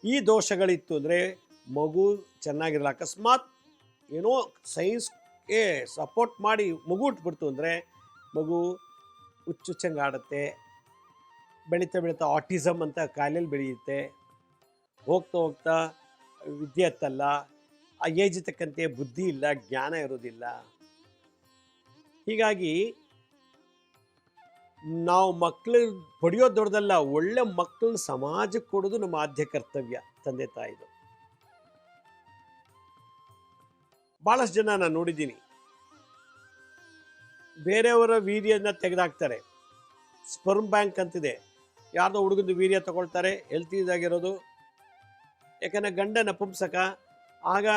ಈ ದೋಷಗಳಿತ್ತು ಅಂದರೆ ಮಗು ಚೆನ್ನಾಗಿರಲ್ಲ. ಅಕಸ್ಮಾತ್ ಏನೋ ಸೈನ್ಸ್ಗೆ ಸಪೋರ್ಟ್ ಮಾಡಿ ಮಗು ಉಟ್ಬಿಡ್ತು ಅಂದರೆ ಮಗು ಹುಚ್ಚುಚ್ಚಂಗೆ ಆಡುತ್ತೆ ಬೆಳೀತಾ ಬೆಳೀತಾ ಆಟಿಸಮ್ ಅಂತ ಕಾಯಿಲೆಯಲ್ಲಿ ಬೆಳೆಯುತ್ತೆ. ಹೋಗ್ತಾ ಹೋಗ್ತಾ ವಿದ್ಯೆ ಹತ್ತಲ್ಲ, ಆ ಏಜ್ ತಕ್ಕಂತೆ ಬುದ್ಧಿ ಇಲ್ಲ, ಜ್ಞಾನ ಇರೋದಿಲ್ಲ. ಹೀಗಾಗಿ ನಾವು ಮಕ್ಕಳು ಪಡೆಯೋ ದೊಡ್ಡದಲ್ಲ, ಒಳ್ಳೆ ಮಕ್ಕಳನ್ನ ಸಮಾಜಕ್ಕೆ ಕೊಡೋದು ನಮ್ಮ ಆದ್ಯ ಕರ್ತವ್ಯ ತಂದೆ ತಾಯಿದು. ಭಾಳಷ್ಟು ಜನ ನಾನು ನೋಡಿದ್ದೀನಿ. ಬೇರೆಯವರ ವೀರ್ಯನ ತೆಗೆದಾಕ್ತಾರೆ. ಸ್ಪರ್ಮ್ ಬ್ಯಾಂಕ್ ಅಂತಿದೆ. ಯಾರ್ದೋ ಹುಡುಗಂದು ವೀರ್ಯ ತಗೊಳ್ತಾರೆ ಹೆಲ್ತಿ ಇದಾಗಿರೋದು. ಯಾಕಂದರೆ ಗಂಡ ನಪುಂಸಕ ಆಗ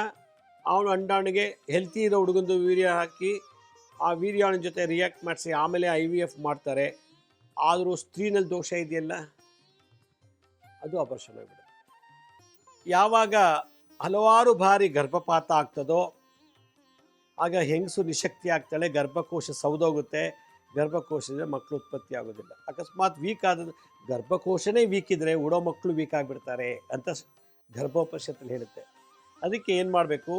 ಅವನು ಅಂಡಾಣಿಗೆ ಹೆಲ್ತಿ ಇರೋ ಹುಡುಗಂದು ವೀರ್ಯ ಹಾಕಿ ಆ ವೀರ್ಯಾಣ ಜೊತೆ ರಿಯಾಕ್ಟ್ ಮಾಡಿಸಿ ಆಮೇಲೆ ಐ ವಿ ಎಫ್ ಮಾಡ್ತಾರೆ. ಆದರೂ ಸ್ತ್ರೀನಲ್ಲಿ ದೋಷ ಇದೆಯಲ್ಲ? ಅದು ಅಪರ್ಷಣ ಆಗಿಬಿಡುತ್ತೆ. ಯಾವಾಗ ಹಲವಾರು ಬಾರಿ ಗರ್ಭಪಾತ ಆಗ್ತದೋ, ಆಗ ಹೆಂಗಸು ನಿಶಕ್ತಿ ಆಗ್ತಾಳೆ, ಗರ್ಭಕೋಶ ಸೌದೋಗುತ್ತೆ. ಗರ್ಭಕೋಶದಿಂದ ಮಕ್ಕಳು ಉತ್ಪತ್ತಿ ಆಗೋದಿಲ್ಲ. ಅಕಸ್ಮಾತ್ ವೀಕ್ ಆದ ಗರ್ಭಕೋಶನೇ ವೀಕ್ ಇದ್ದರೆ ಉಡೋ ಮಕ್ಕಳು ವೀಕ್ ಆಗಿಬಿಡ್ತಾರೆ ಅಂತ ಗರ್ಭೋಪನಿಷತ್ತಲ್ಲಿ ಹೇಳುತ್ತೆ. ಅದಕ್ಕೆ ಏನು ಮಾಡಬೇಕು?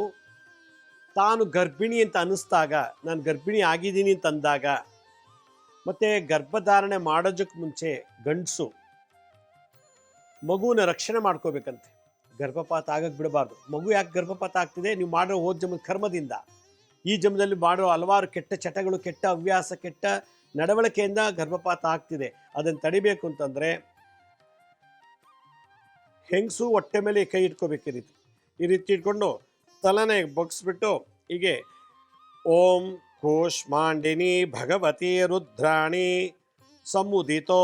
ತಾನು ಗರ್ಭಿಣಿ ಅಂತ ಅನ್ನಿಸ್ದಾಗ, ನಾನು ಗರ್ಭಿಣಿ ಆಗಿದ್ದೀನಿ ಅಂತ ಅಂದಾಗ, ಮತ್ತು ಗರ್ಭಧಾರಣೆ ಮಾಡೋದಕ್ಕೆ ಮುಂಚೆ ಗಂಡಸು ಮಗುವಿನ ರಕ್ಷಣೆ ಮಾಡ್ಕೋಬೇಕಂತೆ. ಗರ್ಭಪಾತ ಆಗಕ್ಕೆ ಬಿಡಬಾರ್ದು. ಮಗು ಯಾಕೆ ಗರ್ಭಪಾತ ಆಗ್ತಿದೆ? ನೀವು ಮಾಡಿರೋ ಹೋದ ಜಮದ ಕರ್ಮದಿಂದ. ಈ ಜನ್ಮದಲ್ಲಿ ಮಾಡೋ ಹಲವಾರು ಕೆಟ್ಟ ಚಟಗಳು, ಕೆಟ್ಟ ಹವ್ಯಾಸ, ಕೆಟ್ಟ ನಡವಳಿಕೆಯಿಂದ ಗರ್ಭಪಾತ ಆಗ್ತಿದೆ. ಅದನ್ನು ತಡಿಬೇಕು ಅಂತಂದರೆ, ಹೆಂಗಸು ಹೊಟ್ಟೆ ಮೇಲೆ ಕೈ ಇಟ್ಕೋಬೇಕು ಈ ರೀತಿ. ಈ ರೀತಿ ಇಟ್ಕೊಂಡು ತಲೆನೇ ಬಗ್ಸ್ಬಿಟ್ಟು ಹೀಗೆ ಓಂ ಕೂಷ್ಮಾಂಡಿನಿ ಭಗವತಿ ರುದ್ರಾಣಿ ಸಮುದಿತೋ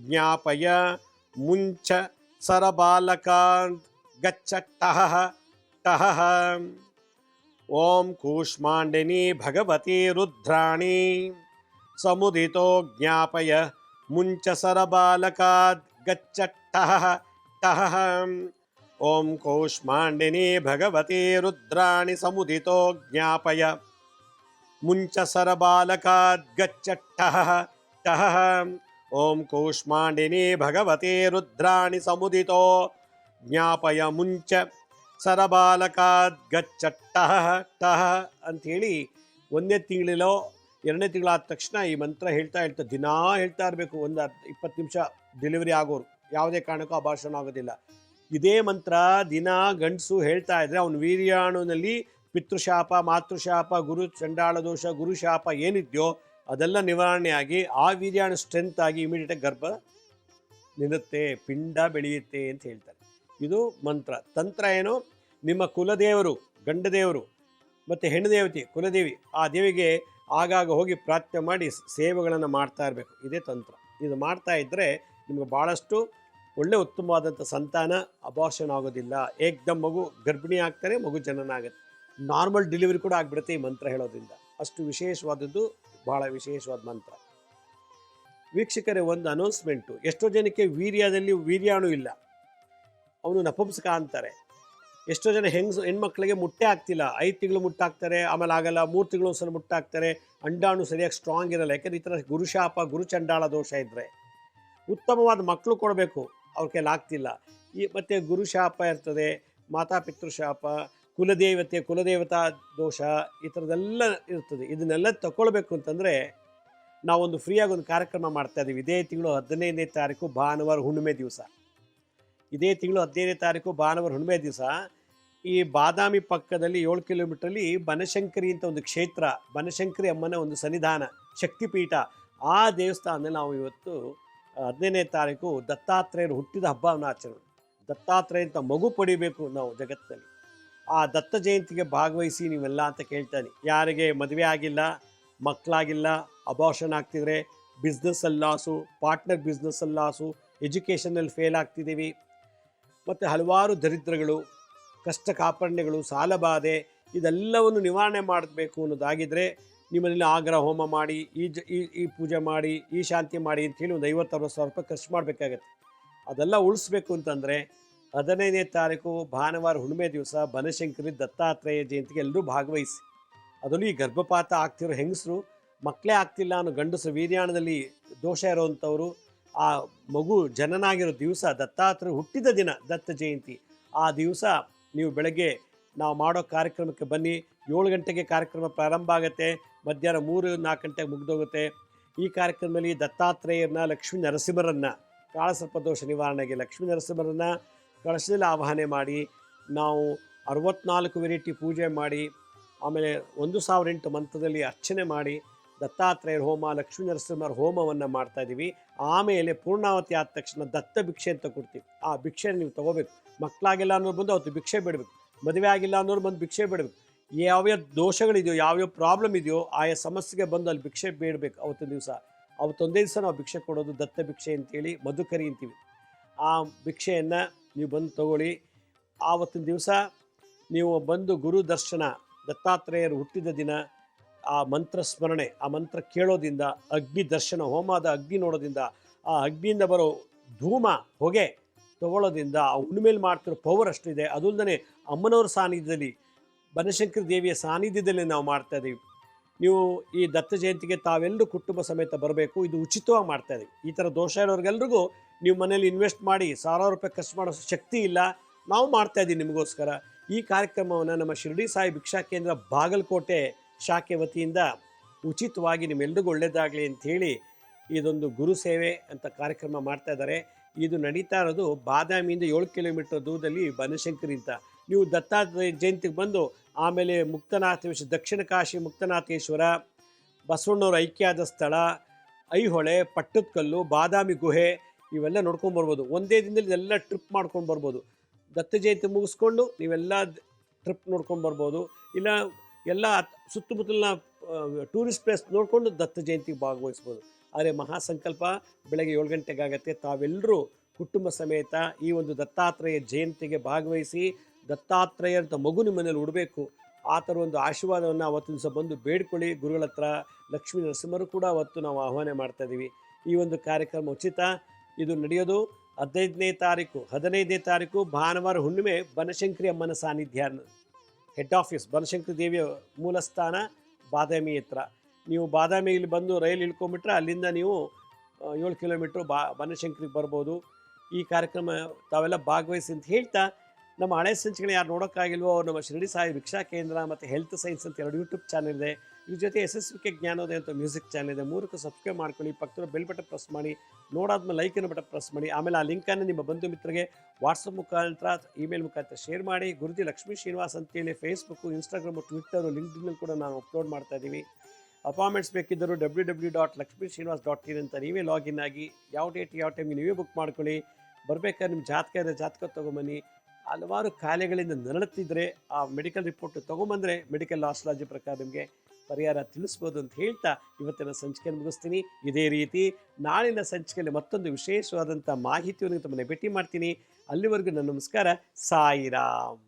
ಜ್ಞಾಪಯ ಮುಂಚ ಸರಬಾಲಕಾಂತ್ ಗಚ್ಚ ಟಹ ಟಹ ಓಂ ಕೂಷ್ಮಾಂಡಿನಿ ಭಗವತಿ ರುದ್ರಾಣಿ ಸಮುದಿತೋ ಜ್ಞಾಪಯ ಮುಂಚ ಸರಬಾಲಕಾದ್ ಗಚ್ಚ ಟಹ ಟಹ ಓಂ ಕೂಷ್ಮಾಂಡಿನಿ ಭಗವತಿ ರುದ್ರಾಣಿ ಸಮುದಿತೋ ಜ್ಞಾಪಯ ಮುಂಚ ಸರಬಾಲಕಾದ್ ಗಚ್ಚ ಟಹ ಟಹ ಓಂ ಕೂಷ್ಮಾಂಡಿನಿ ಭಗವತಿ ರುದ್ರಾಣಿ ಸಮುದಿತೋ ಜ್ಞಾಪಯ ಮುಂಚ ಸರಬಾಲಕಾದ್ ಗಚ್ಚ ಟಹ ಟಹ ಅಂಥೇಳಿ ಒಂದನೇ ತಿಂಗಳಿಲೋ ಎರಡನೇ ತಿಂಗಳಾದ ತಕ್ಷಣ ಈ ಮಂತ್ರ ಹೇಳ್ತಾ ಹೇಳ್ತಾ ದಿನಾ ಹೇಳ್ತಾ ಇರಬೇಕು ಒಂದು ಇಪ್ಪತ್ತು ನಿಮಿಷ ಡೆಲಿವರಿ ಆಗೋರು ಯಾವುದೇ ಕಾರಣಕ್ಕೂ ಅಭಾಷಣ ಆಗೋದಿಲ್ಲ ಇದೇ ಮಂತ್ರ ದಿನ ಗಂಡಸು ಹೇಳ್ತಾ ಇದ್ರೆ ಅವನ ವೀರ್ಯಾಣುನಲ್ಲಿ ಪಿತೃಶಾಪ, ಮಾತೃಶಾಪ, ಗುರು ಚಂಡಾಳ ದೋಷ ಗುರುಶಾಪ ಏನಿದೆಯೋ ಅದೆಲ್ಲ ನಿವಾರಣೆಯಾಗಿ ಆ ವೀರ್ಯಾಣು ಸ್ಟ್ರೆಂತ್ ಆಗಿ ಇಮಿಡಿಯೇಟಾಗಿ ಗರ್ಭ ನಿಲ್ಲುತ್ತೆ, ಪಿಂಡ ಬೆಳೆಯುತ್ತೆ ಅಂತ ಹೇಳ್ತಾರೆ. ಇದು ಮಂತ್ರ. ತಂತ್ರ ಏನು? ನಿಮ್ಮ ಕುಲದೇವರು ಗಂಡ ದೇವರು ಮತ್ತು ಹೆಣ್ಣು ದೇವತೆ, ಕುಲದೇವಿ ಆ ದೇವಿಗೆ ಆಗಾಗ ಹೋಗಿ ಪ್ರಾರ್ಥನೆ ಮಾಡಿ ಸೇವೆಗಳನ್ನು ಮಾಡ್ತಾ ಇರಬೇಕು. ಇದೇ ತಂತ್ರ. ಇದು ಮಾಡ್ತಾ ಇದ್ದರೆ ನಿಮಗೆ ಭಾಳಷ್ಟು ಒಳ್ಳೆ ಉತ್ತಮವಾದಂಥ ಸಂತಾನ ಅಬಾರ್ಷನ್ ಆಗೋದಿಲ್ಲ. ಏಕ್ದಮ್ ಮಗು ಗರ್ಭಿಣಿ ಆಗ್ತಾರೆ, ಮಗು ಜನನ ಆಗುತ್ತೆ ನಾರ್ಮಲ್ ಡೆಲಿವರಿ ಕೂಡ ಆಗಿಬಿಡುತ್ತೆ ಈ ಮಂತ್ರ ಹೇಳೋದ್ರಿಂದ. ಅಷ್ಟು ವಿಶೇಷವಾದದ್ದು, ಬಹಳ ವಿಶೇಷವಾದ ಮಂತ್ರ. ವೀಕ್ಷಕರೇ, ಒಂದು ಅನೌನ್ಸ್ಮೆಂಟು. ಎಷ್ಟೋ ಜನಕ್ಕೆ ವೀರ್ಯದಲ್ಲಿ ವೀರ್ಯಾಣು ಇಲ್ಲ. ಅವನು ನಪುಂಸಕ ಅಂತಾರೆ. ಎಷ್ಟೋ ಜನ ಹೆಂಗಸು ಹೆಣ್ಮಕ್ಳಿಗೆ ಮುಟ್ಟೆ ಆಗ್ತಿಲ್ಲ. ಐದು ತಿಂಗಳು ಮುಟ್ಟಾಕ್ತಾರೆ ಆಮೇಲೆ ಆಗಲ್ಲ, ಮೂರು ತಿಂಗಳು ಒಂದ್ಸಲ ಮುಟ್ಟಾಕ್ತಾರೆ ಅಂಡಾಣು ಸರಿಯಾಗಿ ಸ್ಟ್ರಾಂಗ್ ಇರಲ್ಲ. ಯಾಕಂದ್ರೆ ಈ ಥರ ಗುರುಶಾಪ, ಗುರುಚಂಡಾಳ ದೋಷ ಇದ್ದರೆ ಉತ್ತಮವಾದ ಮಕ್ಕಳು ಕೊಡಬೇಕು. ಅವ್ರ ಕೈಲಿ ಆಗ್ತಿಲ್ಲ. ಈ ಮತ್ತು ಗುರುಶಾಪ ಇರ್ತದೆ, ಮಾತಾ ಪಿತೃಶಾಪ ಕುಲದೇವತೆ, ಕುಲದೇವತಾ ದೋಷ ಈ ಥರದ್ದೆಲ್ಲ ಇರ್ತದೆ. ಇದನ್ನೆಲ್ಲ ತಗೊಳ್ಬೇಕು ಅಂತಂದರೆ ನಾವೊಂದು ಫ್ರೀಯಾಗಿ ಒಂದು ಕಾರ್ಯಕ್ರಮ ಮಾಡ್ತಾ ಇದ್ದೀವಿ. ಇದೇ ತಿಂಗಳು ಹದಿನೈದನೇ ತಾರೀಕು ಭಾನುವಾರ ಹುಣ್ಣಿಮೆ ದಿವಸ. ಇದೇ ತಿಂಗಳು ಹದಿನೈದನೇ ತಾರೀಕು ಭಾನುವಾರ ಹುಣ್ಣಿಮೆ ದಿವಸ. ಈ ಬಾದಾಮಿ ಪಕ್ಕದಲ್ಲಿ ಏಳು ಕಿಲೋಮೀಟ್ರಲ್ಲಿ ಬನಶಂಕರಿ ಅಂತ ಒಂದು ಕ್ಷೇತ್ರ, ಬನಶಂಕರಿ ಅಮ್ಮನ ಒಂದು ಸನ್ನಿಧಾನ, ಶಕ್ತಿಪೀಠ ಆ ದೇವಸ್ಥಾನದಲ್ಲಿ ನಾವು ಇವತ್ತು ಹದಿನೈದನೇ ತಾರೀಕು ದತ್ತಾತ್ರೇಯರು ಹುಟ್ಟಿದ ಹಬ್ಬವನ್ನು ಆಚರಣೆ ದತ್ತಾತ್ರೇಯ ಅಂತ ಮಗು ಪಡಿಬೇಕು ನಾವು ಜಗತ್ತಿನಲ್ಲಿ ಆ ದತ್ತ ಜಯಂತಿಗೆ ಭಾಗವಹಿಸಿ ನೀವೆಲ್ಲ ಅಂತ ಕೇಳ್ತಾನೆ ಯಾರಿಗೆ ಮದುವೆ ಆಗಿಲ್ಲ, ಮಕ್ಕಳಾಗಿಲ್ಲ ಅಬಾರ್ಷನ್ ಆಗ್ತಿದ್ರೆ ಬಿಸ್ನೆಸ್ಸಲ್ಲಿ ಲಾಸು ಪಾರ್ಟ್ನರ್ ಬಿಸ್ನೆಸ್ಸಲ್ಲಿ ಲಾಸು ಎಜುಕೇಷನಲ್ಲಿ ಫೇಲ್ ಆಗ್ತಿದ್ದೀವಿ. ಮತ್ತು ಹಲವಾರು ದರಿದ್ರಗಳು, ಕಷ್ಟ ಕಾಪಣ್ಯಗಳು ಸಾಲಬಾಧೆ ಇದೆಲ್ಲವನ್ನು ನಿವಾರಣೆ ಮಾಡಬೇಕು ಅನ್ನೋದಾಗಿದ್ದರೆ ನಿಮ್ಮಲ್ಲಿ ಆಗ್ರಹ, ಹೋಮ ಮಾಡಿ, ಈ ಜ, ಈ ಪೂಜೆ ಮಾಡಿ, ಈ ಶಾಂತಿ ಮಾಡಿ ಅಂತೇಳಿ ಒಂದು ಐವತ್ತು, ಅರವತ್ತು ಸಾವಿರ ರೂಪಾಯಿ ಖರ್ಚು ಮಾಡಬೇಕಾಗತ್ತೆ. ಅದೆಲ್ಲ ಉಳಿಸ್ಬೇಕು ಅಂತಂದರೆ ಹದಿನೈದನೇ ತಾರೀಕು, ಭಾನುವಾರ, ಹುಣ್ಣಿಮೆ ದಿವಸ, ಬನಶಂಕರಿ, ದತ್ತಾತ್ರೇಯ ಜಯಂತಿಗೆ ಎಲ್ಲರೂ ಭಾಗವಹಿಸಿ. ಅದರಲ್ಲೂ ಈ ಗರ್ಭಪಾತ ಆಗ್ತಿರೋ ಹೆಂಗಸರು, ಮಕ್ಕಳೇ ಆಗ್ತಿಲ್ಲ ಅನ್ನೋ ಗಂಡಸು ವೀರ್ಯಾಣದಲ್ಲಿ ದೋಷ ಇರೋವಂಥವ್ರು, ಆ ಮಗು ಜನನಾಗಿರೋ ದಿವಸ, ದತ್ತಾತ್ರೇಯ ಹುಟ್ಟಿದ ದಿನ, ದತ್ತ ಜಯಂತಿ, ಆ ದಿವಸ ನೀವು ಬೆಳಗ್ಗೆ ನಾವು ಮಾಡೋ ಕಾರ್ಯಕ್ರಮಕ್ಕೆ ಬನ್ನಿ, ಏಳು ಗಂಟೆಗೆ ಕಾರ್ಯಕ್ರಮ ಪ್ರಾರಂಭ ಆಗುತ್ತೆ. ಮಧ್ಯಾಹ್ನ ಮೂರು ನಾಲ್ಕು ಗಂಟೆಗೆ ಮುಗಿದೋಗುತ್ತೆ. ಈ ಕಾರ್ಯಕ್ರಮದಲ್ಲಿ ದತ್ತಾತ್ರೇಯರನ್ನ ಲಕ್ಷ್ಮೀ ನರಸಿಂಹರನ್ನ ಕಾಳಸರ್ಪ ದೋಷ ನಿವಾರಣೆಗೆ ಲಕ್ಷ್ಮೀ ನರಸಿಂಹರನ್ನ ಕಳಶದಲ್ಲಿ ಆವಾಹನೆ ಮಾಡಿ, ನಾವು ಅರವತ್ನಾಲ್ಕು ವೆರೈಟಿ ಪೂಜೆ ಮಾಡಿ, ಆಮೇಲೆ ಒಂದು ಸಾವಿರ ಎಂಟು ಮಂತ್ರದಲ್ಲಿ ಅರ್ಚನೆ ಮಾಡಿ ದತ್ತಾತ್ರೇಯರ ಹೋಮ, ಲಕ್ಷ್ಮೀ ನರಸಿಂಹರ ಹೋಮವನ್ನು ಮಾಡ್ತಾ ಇದ್ದೀವಿ. ಆಮೇಲೆ ಪೂರ್ಣಾವತಿ ಆದ ತಕ್ಷಣ ದತ್ತ ಭಿಕ್ಷೆ ಅಂತ ಕೊಡ್ತೀವಿ. ಆ ಭಿಕ್ಷೆ ನೀವು ತಗೋಬೇಕು. ಮಕ್ಕಳಾಗಿಲ್ಲ ಅನ್ನೋರು ಬಂದು ಅವತ್ತು ಭಿಕ್ಷೆ ಬಿಡಬೇಕು. ಮದುವೆ ಆಗಿಲ್ಲ ಅನ್ನೋರು ಬಂದು ಭಿಕ್ಷೆ ಬಿಡಬೇಕು. ಯಾವ್ಯಾವ ದೋಷಗಳಿದೆಯೋ, ಯಾವ್ಯಾವ ಪ್ರಾಬ್ಲಮ್ ಇದೆಯೋ ಆಯಾ ಸಮಸ್ಯೆಗೆ ಬಂದು ಅಲ್ಲಿ ಭಿಕ್ಷೆ ಬೇಡಬೇಕು ಅವತ್ತಿನ ದಿವಸ. ಅವತ್ತೊಂದೇ ದಿವಸ ನಾವು ಭಿಕ್ಷೆ ಕೊಡೋದು ದತ್ತ ಭಿಕ್ಷೆ ಅಂತೇಳಿ ಮಧುಕರಿ ಅಂತೀವಿ. ಆ ಭಿಕ್ಷೆಯನ್ನು ನೀವು ಬಂದು ತಗೊಳ್ಳಿ. ಆವತ್ತಿನ ದಿವಸ ನೀವು ಬಂದು ಗುರು ದರ್ಶನ, ದತ್ತಾತ್ರೇಯರು ಹುಟ್ಟಿದ ದಿನ, ಆ ಮಂತ್ರ ಸ್ಮರಣೆ, ಆ ಮಂತ್ರ ಕೇಳೋದಿಂದ ಅಗ್ನಿ ದರ್ಶನ, ಹೋಮದ ಅಗ್ನಿ ನೋಡೋದ್ರಿಂದ, ಆ ಅಗ್ನಿಯಿಂದ ಬರೋ ಧೂಮ, ಹೊಗೆ ತಗೊಳ್ಳೋದ್ರಿಂದ, ಆ ಹುಣ್ಣಿಮೇಲೆ ಮಾಡ್ತಿರೋ ಪವರ್ ಅಷ್ಟಿದೆ. ಅದಲ್ಲದೆ ಅಮ್ಮನವ್ರ ಸಾನ್ನಿಧ್ಯದಲ್ಲಿ ಬನಶಂಕರಿ ದೇವಿಯ ಸಾನ್ನಿಧ್ಯದಲ್ಲಿ ನಾವು ಮಾಡ್ತಾ ಇದ್ದೀವಿ ನೀವು ಈ ದತ್ತ ಜಯಂತಿಗೆ ತಾವೆಲ್ಲರೂ ಕುಟುಂಬ ಸಮೇತ ಬರಬೇಕು, ಇದು ಉಚಿತವಾಗಿ ಮಾಡ್ತಾ ಇದ್ದೀವಿ ಈ ಥರ ದೋಷ ಇರೋರಿಗೆಲ್ರಿಗೂ ನೀವು ಮನೇಲಿ ಇನ್ವೆಸ್ಟ್ ಮಾಡಿ ಸಾವಿರಾರು ರೂಪಾಯಿ ಖರ್ಚು ಮಾಡೋ ಶಕ್ತಿ ಇಲ್ಲ, ನಾವು ಮಾಡ್ತಾ ಇದ್ದೀವಿ ನಿಮಗೋಸ್ಕರ. ಈ ಕಾರ್ಯಕ್ರಮವನ್ನು ನಮ್ಮ ಶಿರಡಿ ಸಾಯಿ ಭಿಕ್ಷಾ ಕೇಂದ್ರ ಬಾಗಲಕೋಟೆ ಶಾಖೆ ವತಿಯಿಂದ ಉಚಿತವಾಗಿ ನಿಮ್ಮೆಲ್ರಿಗೂ ಒಳ್ಳೆಯದಾಗಲಿ ಅಂಥೇಳಿ ಇದೊಂದು ಗುರು ಸೇವೆ ಅಂತ ಕಾರ್ಯಕ್ರಮ ಮಾಡ್ತಾ ಇದ್ದಾರೆ. ಇದು ನಡೀತಾ ಇರೋದು ಬಾದಾಮಿಯಿಂದ ಏಳು ಕಿಲೋಮೀಟರ್ ದೂರದಲ್ಲಿ ಬನಶಂಕರಿ ಅಂತ. ನೀವು ದತ್ತಾತ್ರೇಯ ಜಯಂತಿಗೆ ಬಂದು ಆಮೇಲೆ ಮುಕ್ತನಾಥೇಶ್ವರ ದಕ್ಷಿಣ ಕಾಶಿ ಮುಕ್ತನಾಥೇಶ್ವರ, ಬಸವಣ್ಣವ್ರ ಐಕ್ಯಾದ ಸ್ಥಳ, ಐಹೊಳೆ, ಪಟ್ಟದಕಲ್ಲು, ಬಾದಾಮಿ ಗುಹೆ, ಇವೆಲ್ಲ ನೋಡ್ಕೊಂಡು ಬರ್ಬೋದು. ಒಂದೇ ದಿನದಲ್ಲಿ ಇದೆಲ್ಲ ಟ್ರಿಪ್ ಮಾಡ್ಕೊಂಡು ಬರ್ಬೋದು. ದತ್ತ ಜಯಂತಿ ಮುಗಿಸ್ಕೊಂಡು ನೀವೆಲ್ಲ ಟ್ರಿಪ್ ನೋಡ್ಕೊಂಡು ಬರ್ಬೋದು. ಇಲ್ಲ, ಎಲ್ಲ ಸುತ್ತಮುತ್ತಲಿನ ಟೂರಿಸ್ಟ್ ಪ್ಲೇಸ್ ನೋಡಿಕೊಂಡು ದತ್ತ ಜಯಂತಿಗೆ ಭಾಗವಹಿಸ್ಬೋದು. ಆದರೆ ಮಹಾಸಂಕಲ್ಪ ಬೆಳಗ್ಗೆ ಏಳು ಗಂಟೆಗೆ ಆಗುತ್ತೆ. ತಾವೆಲ್ಲರೂ ಕುಟುಂಬ ಸಮೇತ ಈ ಒಂದು ದತ್ತಾತ್ರೇಯ ಜಯಂತಿಗೆ ಭಾಗವಹಿಸಿ ದತ್ತಾತ್ರೇಯ ಅಂತ ಮಗು ನಿಮ್ಮ ಮನೇಲಿ ಉಡಬೇಕು ಆ ಥರ ಒಂದು ಆಶೀರ್ವಾದವನ್ನು ಅವತ್ತಿನ ದಿವಸ ಬಂದು ಬೇಡ್ಕೊಳ್ಳಿ. ಗುರುಗಳ ಹತ್ರ ಲಕ್ಷ್ಮೀ ನರಸಿಂಹರು ಕೂಡ ಅವತ್ತು ನಾವು ಆಹ್ವಾನ ಮಾಡ್ತಾ ಇದ್ದೀವಿ ಈ ಒಂದು ಕಾರ್ಯಕ್ರಮ ಉಚಿತ. ಇದು ನಡೆಯೋದು ಹದಿನೈದನೇ ತಾರೀಕು. ಹದಿನೈದನೇ ತಾರೀಕು ಭಾನುವಾರ ಹುಣ್ಣಿಮೆ ಬನಶಂಕರಿ ಅಮ್ಮನ ಸಾನ್ನಿಧ್ಯ. ಹೆಡ್ ಆಫೀಸ್ ಬನಶಂಕರಿ ದೇವಿಯ ಮೂಲಸ್ಥಾನ, ಬಾದಾಮಿ ಹತ್ರ. ನೀವು ಬಾದಾಮಿಯಲ್ಲಿ ಬಂದು ರೈಲು ಇಳ್ಕೊಂಬಿಟ್ರೆ ಅಲ್ಲಿಂದ ನೀವು ಏಳು ಕಿಲೋಮೀಟ್ರ್ ಬಾ, ಬನಶಂಕರಿಗೆ ಬರ್ಬೋದು. ಈ ಕಾರ್ಯಕ್ರಮ ತಾವೆಲ್ಲ ಭಾಗವಹಿಸಿ ಅಂತ ಹೇಳ್ತಾ ನಮ್ಮ ಹಳೆ ಸಂಚಿಕೆ ಯಾರು ನೋಡೋಕ್ಕಾಗಿಲ್ವೋ ಅವ್ರು ನಮ್ಮ ಶಿರಡಿ ಸಾಯಿ ಭಿಕ್ಷಾ ಕೇಂದ್ರ ಮತ್ತು ಹೆಲ್ತ್ ಸೈನ್ಸ್ ಅಂತ ಎರಡು ಯೂಟ್ಯೂಬ್ ಚಾನಲ್ ಇದೆ. ಇದ್ರ ಜೊತೆ ಎಸ್ ಎಸ್ ಕೆ ಜ್ಞಾನೋದಯ ಅಂತ ಮ್ಯೂಸಿಕ್ ಚಾನಲ್ ಇದೆ. ಮೂರಕ್ಕೆ ಸಬ್ಸ್ಕ್ರೈಬ್ ಮಾಡ್ಕೊಳ್ಳಿ. ಪಕ್ಕದ ಬೆಲ್ ಬಟನ್ ಪ್ರೆಸ್ ಮಾಡಿ. ನೋಡಾದ್ಮೇಲೆ ಲೈಕನ್ನು ಬಟನ್ ಪ್ರೆಸ್ ಮಾಡಿ. ಆಮೇಲೆ ಆ ಲಿಂಕನ್ನು ನಿಮ್ಮ ಬಂಧು ಮಿತ್ರರಿಗೆ ವಾಟ್ಸಪ್ ಮುಖಾಂತರ ಇಮೇಲ್ ಮುಖಾಂತರ ಶೇರ್ ಮಾಡಿ. ಗುರುಜಿ ಲಕ್ಷ್ಮೀ ಶ್ರೀನಿವಾಸ್ ಅಂತೇಳಿ ಫೇಸ್ಬುಕ್ಕು ಇನ್ಸ್ಟಾಗ್ರಾಮು ಟ್ವಿಟ್ಟರು ಲಿಂಕ್ಡ್ನಲ್ಲಿ ಕೂಡ ನಾವು ಅಪ್ಲೋಡ್ ಮಾಡ್ತಾ ಇದ್ದೀವಿ. ಅಪಾಯಿಂಟ್ಮೆಂಟ್ಸ್ ಬೇಕಿದ್ದರೂ W W dot Lakshmi Srinivas dot in ಅಂತ ನೀವೇ ಲಾಗಿನ್ ಆಗಿ. ಯಾವ ಡೇಟ್ ಯಾವ ಟೈಮ್ಗೆ ನೀವೇ ಬುಕ್ ಮಾಡ್ಕೊಳ್ಳಿ. ಬರಬೇಕಾದ್ರೆ ನಿಮ್ಮ ಜಾತಕ ಇದೆ ಜಾತಕ ತೊಗೊಂಬನ್ನಿ. ಹಲವಾರು ಕಾಯಿಲೆಗಳಿಂದ ನರಳುತ್ತಿದ್ದರೆ ಆ ಮೆಡಿಕಲ್ ರಿಪೋರ್ಟ್ ತೊಗೊಂಬಂದರೆ ಮೆಡಿಕಲ್ ಆಸ್ಟ್ರಾಲಜಿ ಪ್ರಕಾರ ನಿಮಗೆ ಪರಿಹಾರ ತಿಳಿಸ್ಬೋದು ಅಂತ ಹೇಳ್ತಾ ಇವತ್ತಿನ ಸಂಚಿಕೆಯನ್ನು ಮುಗಿಸ್ತೀನಿ. ಇದೇ ರೀತಿ ನಾಳಿನ ಸಂಚಿಕೆಯಲ್ಲಿ ಮತ್ತೊಂದು ವಿಶೇಷವಾದಂಥ ಮಾಹಿತಿಯನ್ನು ತಮ್ಮನ್ನು ಭೇಟಿ ಮಾಡ್ತೀನಿ. ಅಲ್ಲಿವರೆಗೂ ನನ್ನ ನಮಸ್ಕಾರ. ಸಾಯಿರಾಮ್.